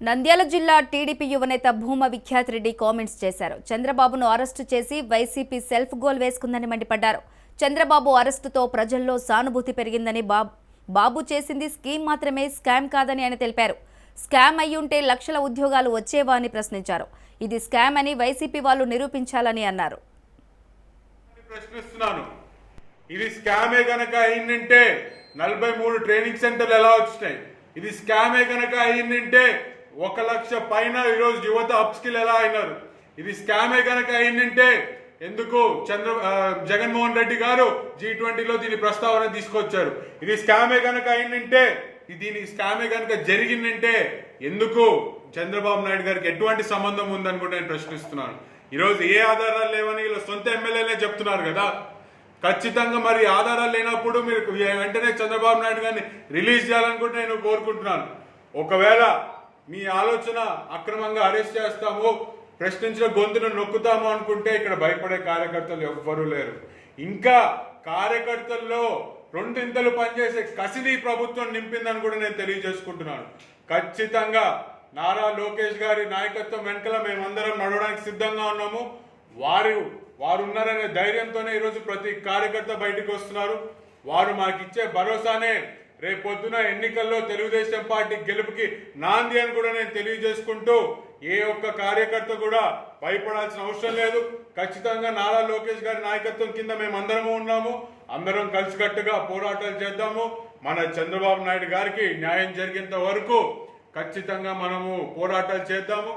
నంద్యాల జిల్లా టీడీపీ యువనేత భూమ విఖ్యాత్ రెడ్డి కామెంట్స్ చేశారు. చంద్రబాబును అరెస్టు చేసి వైసీపీ సెల్ఫ్ గోల్ వేసుకుందని మండిపడ్డారు. చంద్రబాబు అరెస్టుతో ప్రజల్లో సానుభూతి పెరిగిందని బాబు బాబు చేసింది స్కీమ్ మాత్రమే స్కామ్ కాదని ఆయన తెలిపారు. స్కామ్ అయ్యుంటే లక్షల ఉద్యోగాలు వచ్చేవా అని ప్రశ్నించారు. ఇది స్కామ్ అని వైసీపీ వాళ్ళు నిరూపించాలని అన్నారు. ప్రశ్నిస్తున్నాను. ఇది స్కామే గనక అయిందంటే నలభై మూడు ట్రైనింగ్ సెంటర్లు ఎలా వచ్చినాయి. ఇది స్కామే గనక అయిందంటే ఒక లక్ష పైన ఈరోజు యువత అప్స్కిల్ ఎలా అయినారు? ఇది స్కామే గనక అయిందంటే ఎందుకు చంద్ర జగన్మోహన్ రెడ్డి గారు జీ ట్వంటీలో దీని ప్రస్తావన తీసుకొచ్చారు? ఇది స్కామే కనుక అయిందంటే దీని స్కామే కనుక జరిగిందంటే ఎందుకు చంద్రబాబు నాయుడు గారికి ఎటువంటి సంబంధం ఉందని కూడా నేను ప్రశ్నిస్తున్నాను. ఈరోజు ఏ ఆధారాలు లేవని వీళ్ళు సొంత ఎమ్మెల్యేలే చెప్తున్నారు కదా? ఖచ్చితంగా మరి ఆధారాలు లేనప్పుడు మీరు వెంటనే చంద్రబాబు నాయుడు గారిని రిలీజ్ చేయాలనుకుంటే నేను కోరుకుంటున్నాను. ఒకవేళ మీ ఆలోచన అక్రమంగా అరెస్ట్ చేస్తాము ప్రశ్నించిన గొంతును నొక్కుతాము అనుకుంటే ఇక్కడ భయపడే కార్యకర్తలు ఎవ్వరూ లేరు. ఇంకా కార్యకర్తల్లో రెండింతలు పనిచేసే కసిని ప్రభుత్వం నింపిందని కూడా నేను తెలియజేసుకుంటున్నాను. ఖచ్చితంగా నారా లోకేష్ గారి నాయకత్వం వెనకల మేమందరం నడవడానికి సిద్ధంగా ఉన్నాము. వారు వారు ఉన్నారనే ధైర్యంతోనే ఈరోజు ప్రతి కార్యకర్త బయటకు వస్తున్నారు. వారు మాకు ఇచ్చే భరోసానే రేపొద్దున ఎన్నికల్లో తెలుగుదేశం పార్టీ గెలుపుకి నాంది అని కూడా నేను తెలియజేసుకుంటూ ఏ ఒక్క కార్యకర్త కూడా భయపడాల్సిన అవసరం లేదు. ఖచ్చితంగా నారా లోకేష్ గారి నాయకత్వం కింద మేము అందరము ఉన్నాము. అందరం కలిసికట్టుగా పోరాటాలు చేద్దాము. మన చంద్రబాబు నాయుడు గారికి న్యాయం జరిగేంత వరకు ఖచ్చితంగా మనము పోరాటాలు చేద్దాము.